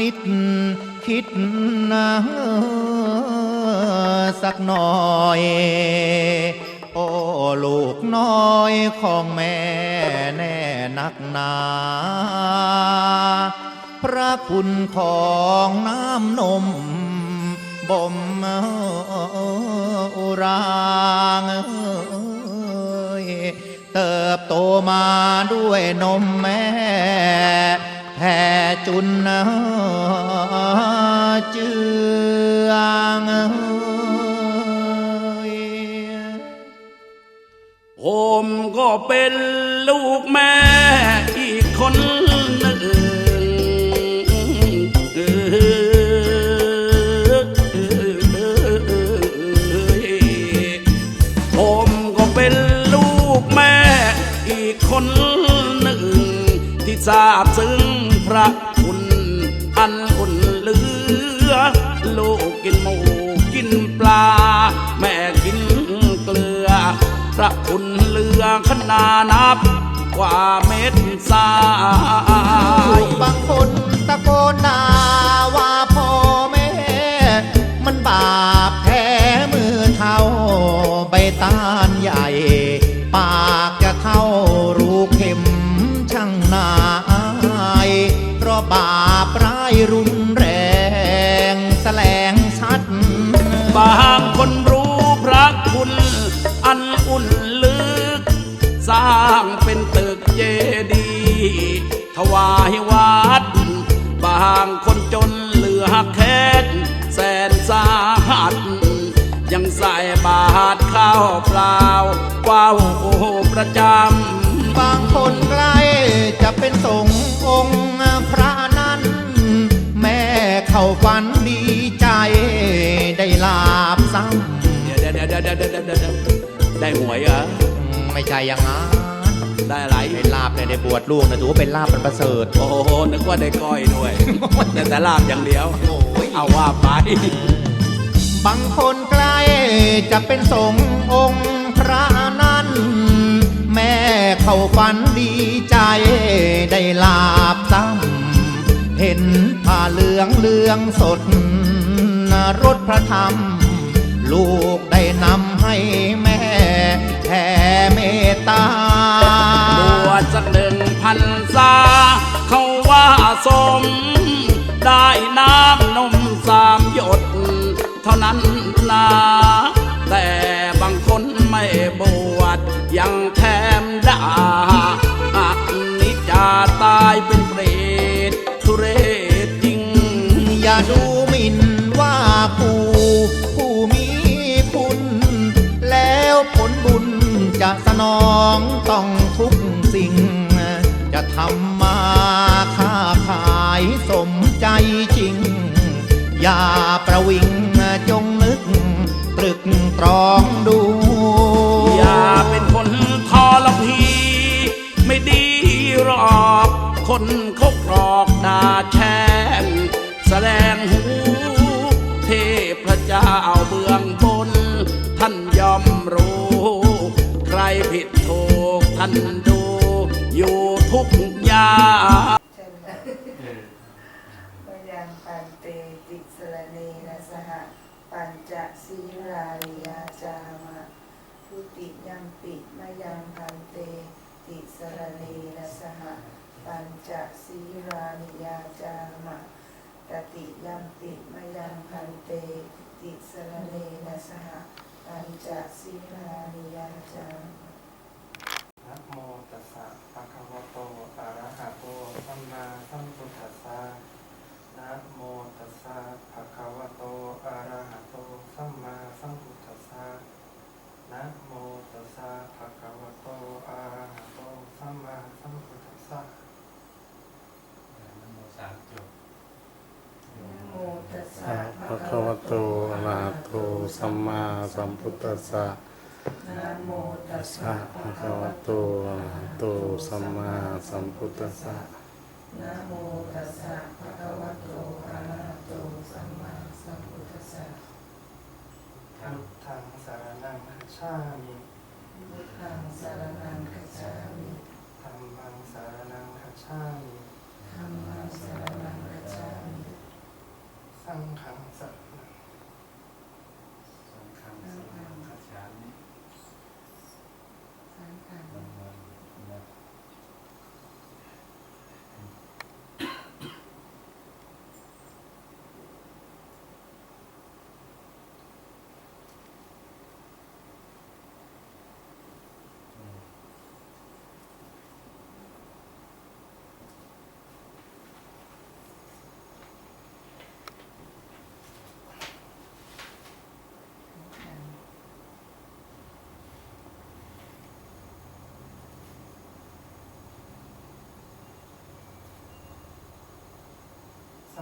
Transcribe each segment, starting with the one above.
สักนิดคิดนะสักหน่อย โอ้ลูกน้อยของแม่แน่นักหนา พระคุณของน้ำนมบ่มอุรางเติบโตมาด้วยนมแม่ แผ่จุนเจืองเอ้ยผมก็เป็น ที่ทราบซึ้งพระคุณอันอุ่นเหลือ ลูกกินหมูกินปลา แม่กินเกลือ พระคุณเหลือขนานับกว่าเม็ดทรายบางคนตะโกนด่าว่าพ่อแม่ มันบาปแท้มือเท่าใบตาลใหญ่ ปาก เปล่าว้าวประจำ บางคนใกล้จะเป็นสงฆ์องค์พระนั้น แม่เข้าฝันดีใจได้ลาบซ้เดี๋ยวเดี๋ยวเดี๋ยวเดี๋ยวเดี๋ยวเดี๋ยวเดี๋ยวได้หวยเหรอำไม่ใช่อย่างนั้นได้อะไรได้ลาบเนี่ยได้บวชลูกนะถือว่าเป็นลาบมันประเสริฐ โอ้โหนึกว่าได้ก้อยด้วยแต่แต่ลาบอย่างเดียวโอ้ยเอาว่าไป บางคนใกล้ จะเป็นสงฆ์องค์พระนั้น แม่เข้าฝันดีใจได้ลาบซ้ำเห็นผ้าเหลืองเหลืองสด รถพระธรรม ลูกได้นำให้แม่แผ่เมตตาบวชสักหนึ่งพันษาเขาว่าสม ได้น้ำนมสาม เท่านั้นนะแต่บางคนไม่บวชยังแถมด่าอักนิจจาตายเป็นเปรตทุเรศจริง อย่าดูหมิ่นว่าผู้ผู้มีคุณ แล้วผลบุญจะสนองต้องทุกสิ่ง จะทำมาค้าขายสมใจจริง อย่าประวิง องดู อย่าเป็นคนทอลพี ไม่ดีหรอก คนเขากรอกด่าแช่งแสดงหู เทพเจ้าเบื้องบน ท่านยอมรู้ ใครผิดถูกท่านดู อยู่ทุกอย่างฉันนะมยังปันเตติสรเนนะสหปัญจศีราริย ยังพันเต ติสระเลนะสหปัญจสีรานิยาจามะตติยัมติมยังพันเต ติสระเลนะสหปัญจสีรานิยาจามะนะโมตัสสะภะคะวะโตอะระหะโตสัมมาสัมพุทธัสสะนะโมตัสสะภะคะวะโตอะระห มมาสัมพุทธัสสะนะโมตัสสะสะภะคะวะโตอะระหะโตสัมมาสัมพุทธัสสะนะโมตัสสะภะคะวะโตอะระหะโตสัมมาสัมพุทธัสสะ พุทธังสารนังคัจฉามิ พุทธังสรณังคัจฉามิ ธัมมังสารนังคัจฉามิ ธัมมังสรณังคัจฉามิ สังฆังสารนัง สังฆังสังฆัง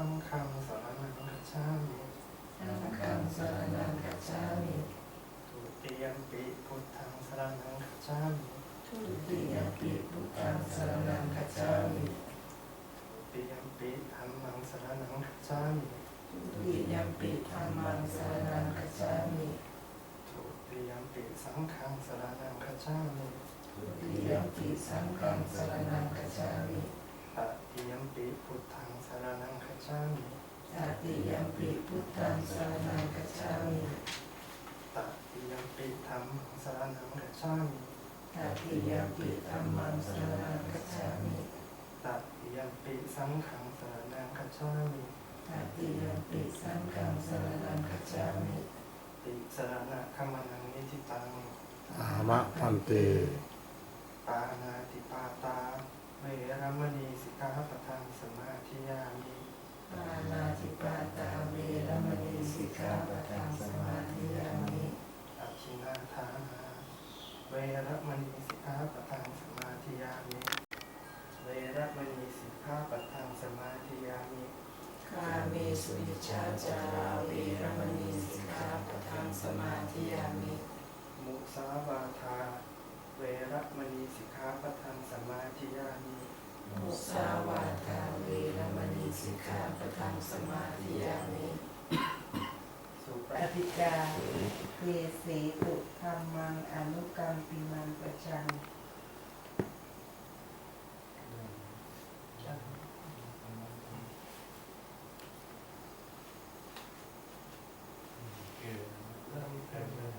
สังฆังสารนังคัจฉามิสังฆังสรณังคัจฉามิทุติยมปิพุทธังสารนังคัจฉามิทุติยมปิพุทธังสรณังคัจฉามิทุติยมปิธัมมังสารนังคัจฉามิทุติยมปิธัมมังสรณังคัจฉามิทุติยมปิสังฆังสารนังคัจฉามิทุติยมปิสังฆังสรณังคัจฉามิตติยมปิพุทธัง สารนังคัจฉามิตติยมปิพุทธังสรณังคัจฉามิตติยมปิธัมมังสารนังคัจฉามิตติยมปิธัมมังสรณังคัจฉามิตติยมปิสังฆังสารนังคัจฉามิตติยมปิสังฆังสรณังคัจฉามิติสรณะขมานังนิทิตังอามะพันเตปานาติปาตา เวรมณีสิกขาปะทังสมาธิยามิปานาติปาตาเวรมณีสิกขาปะทังสมาธิยามิอคินาทานาเวรมณีสิกขาปะทังสมาธิยามิเวรมณีสิกขาปะทังสมาธิยามิกาเมสุวิชาจาราเวรมณีสิกขาปะทังสมาธิยามิ มุสาวาทา เวรมณีสิกขาปะทังสมาธิยามิมุสาวาทาเวรมณีสิกขาปะทังสมาธิยามิสุปอธิกาเทสีตุธรรมังอนุกรรมปิมังประจัง เริ่มเริ่มเลย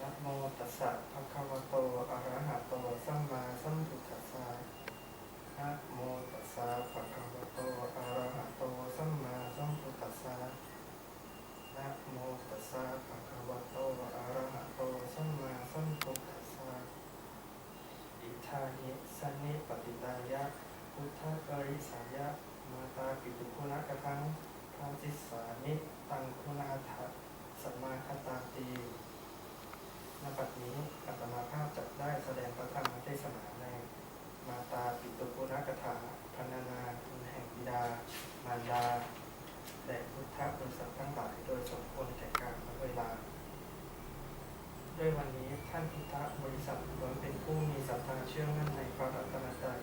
นะโมตัสสะภะคะวะโต อะระหะโต สัมมาสัมพุทธัสสะนะโมตัสสะภะคะวะโต อะระหะโต สัมมาสัมพุทธัสสะนะโมตัสสะภะคะวะโต อะระหะโต สัมมาสัมพุทธัสสะอิทานิสันนิปติตายะ พุทธกริสายะ มาตาปิตุคุณกตังพาสิสานิตังคุณาถะสัมมาคตาตีณปัจจุนี้อัตมาภาพจับได้แสดงพระธรรมเทศนาในมาตาปิตุคุณกถาพันนาคุณแห่งบิดา มารดาและพุทธบริษัททั้งหลายโดยสมควรแก่การและเวลา ด้วยวันนี้ท่านพุทธบริษัทล้วนเป็นผู้มีศรัทธาเชื่อมั่นในพระรัตนตรัย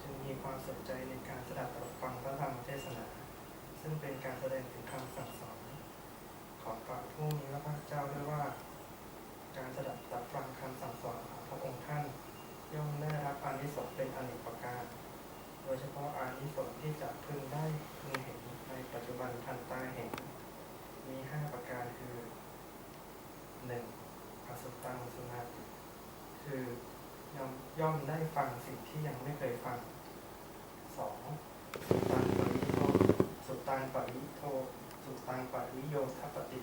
จึงมีความสนใจในการสดับรับฟังพระธรรมเทศนา ซึ่งเป็นการแสดงถึงคำสั่งสอน ของพระผู้มีพระภาคเจ้าด้วยว่า การสดับรับฟังคำสั่งสอนของพระองค์ท่าน ย่อมได้รับอานิสงส์เป็นอเนกประการ โดยเฉพาะอานิสงส์ที่จะพึงได้พึงเห็นในปัจจุบันทันตาเห็น มีห้าประการคือหนึ่งอสุตังสุนาติคือ ย่อมได้ฟังสิ่งที่ยังไม่เคยฟังสองสุตังปริโทสุตังปริโทสุตังปริโยทัปติ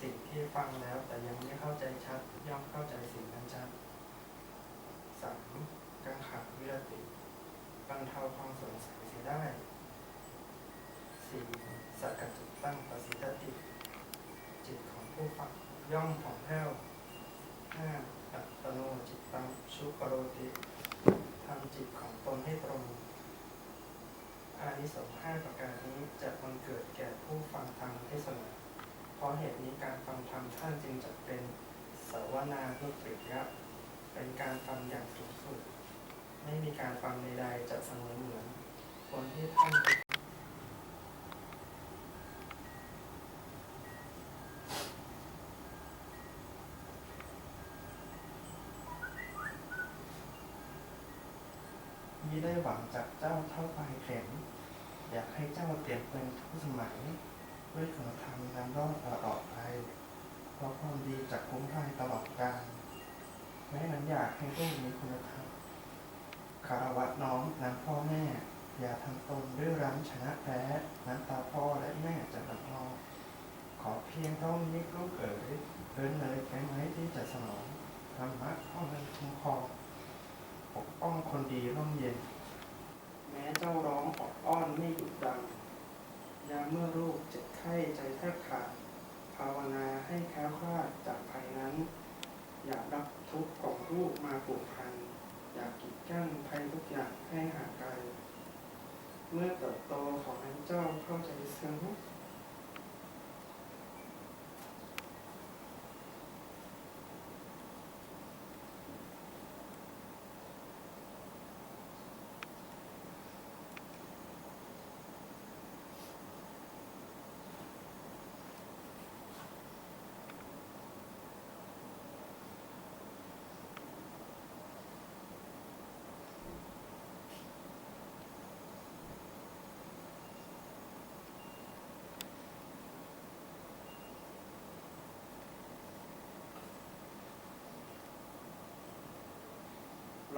สิ่งที่ฟังแล้วแต่ยังไม่เข้าใจชัด ย่อมเข้าใจสิ่งนั้นชัดสามกังขาวิรติบรรเทาความสงสัยเสียได้สี่สักกัจจุตั้งประสิทธิติจิตของผู้ฟังย่อมผ่องแผ้วห้าอัตโนจิตตังชุปโรติทำ จิตของตนให้ตรง อานิสงส์ห้าประการนี้จะบังเกิดแก่ผู้ฟังธรรมให้เสมอเพราะเหตุนี้การฟังธรรมท่านจึงจัดเป็นสวนานุตริยะเป็นการฟังอย่างสูงสุด ไม่มีการฟังใดๆจะเสมอเหมือนคนที่ท่าน มิได้หวังจากเจ้าเท่าปลายเข็มอยากให้เจ้าเปลี่ยนเป็นทุกสมัย ด้วยคุณธรรมนำรอดตลอดไปเพราะความดีจะคุ้มภัยตลอดกาลแม่นั้นอยากให้ลูกมีคุณธรรมคารวะน้อมนำพ่อแม่ อย่าทำตนด้วยรั้งชนะแพ้น้ำตาพ่อและแม่จะลำพองขอเพียงเท่านี้ลูกเอ๋ยเดินเลยไปไหมที่จะสนองธรรมะพ่อแม่คุ้มครอง ปกป้องคนดีร่มเย็น แม้เจ้าร้องอดอ้อนไม่หยุดดัง ยามเมื่อลูกเจ็บไข้ใจแทบขาด ภาวนาให้แค้วคลาดจากภัยนั้น อย่ารับทุกข์ของลูกมาผูกพัน อยากกีดกั้นภัยทุกอย่างให้ห่างไกล เมื่อเติบโตขอให้เจ้าเข้าใจซึ้ง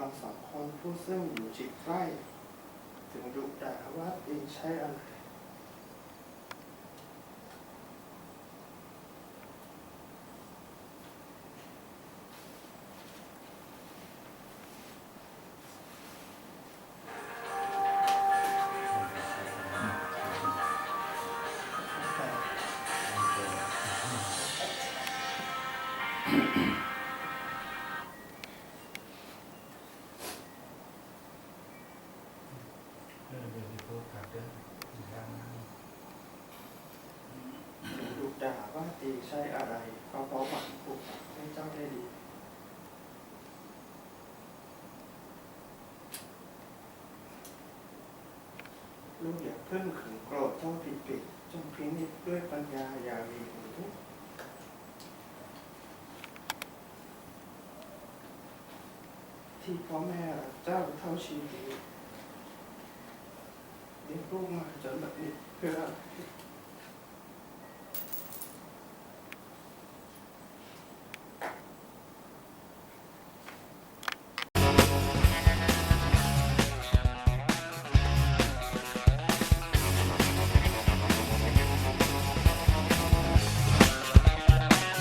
เราสองคนผู้ซึ่งอยู่จิตใกล้ ถึงดุด่าว่าเองใช้อะไร ใช่อะไรก็เพราะหวังปลูกฝังให้เจ้าได้ดีลูกอย่าเพิ่งขึงโกรธเจ้าผิดผิดจงพินิจด้วยปัญญาอย่ามีหูทุกข์ที่พ่อแม่รักเจ้าเท่าชีวิตเลี้ยงลูกมาจนแบบนี้เพื่อ